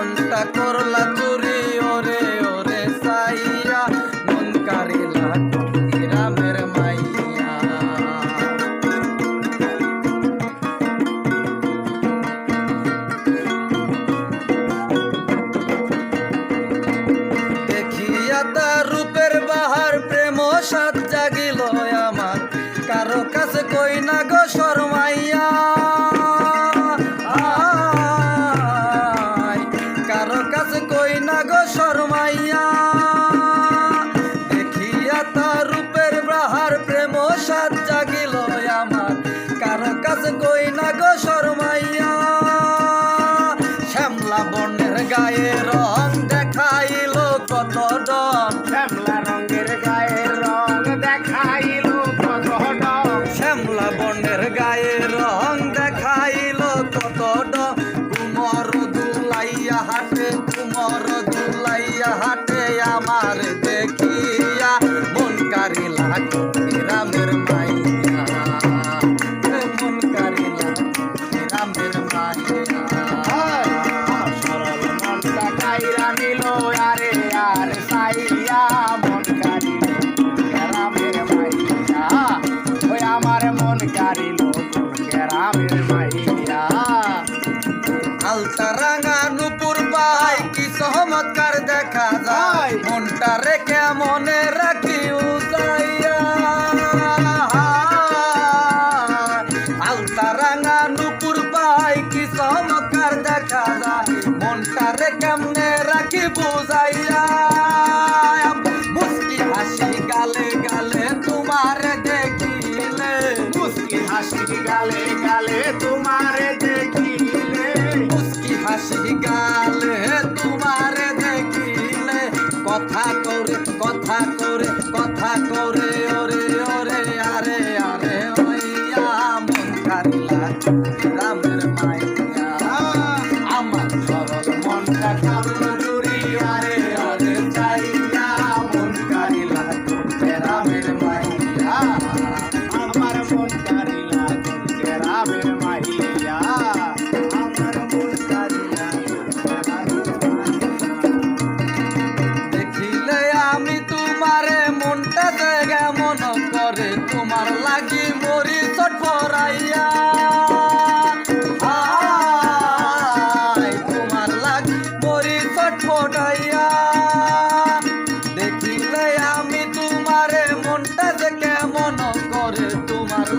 মনটা করলা চুরি ওরে ওরে সাইয়া মন কারিলা কাছে কই না গো শর্মাইয়া? শ্যামলা বনের গায়ে রং দেখাইল কত ডন শ্যামলা রঙের গায়ের রং দেখাইল কত ডং। শ্যামলা বনের গায়ে রং দেখাইল কত ডন কুমর দুলাইয়া হাটে কুমর কাইরা নিল, আরে, আর সাইয়া মন কারিল গ্রামের মাইয়া, ওই আমার মন কারিল গ্রামের মাইয়া। আলতা রাঙা করে কথা করে কথা করে, ওরে ওরে, আরে আরে, ওইয়া, মন কারিলা রামের মাইয়া। আমার সরল আরে আরে মন রামের মাইয়া। আমার মন গ্রামের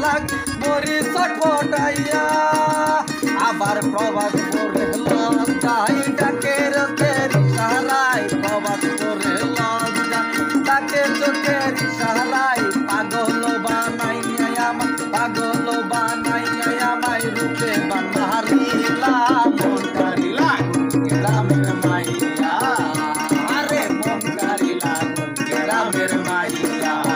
লাগ মরি চটপটাইয়া আবার প্রবাদ করে লজ্জাই ডাকে রোকের ইশারায় প্রবাদ করে লজ্জা ডাকে চোখের ইশারায় পাগল বানাইয়া আমার পাগল বানাইয়া আমায় রূপে বানারিলা মাইয়া। আরে মন কারিলা মাইয়া।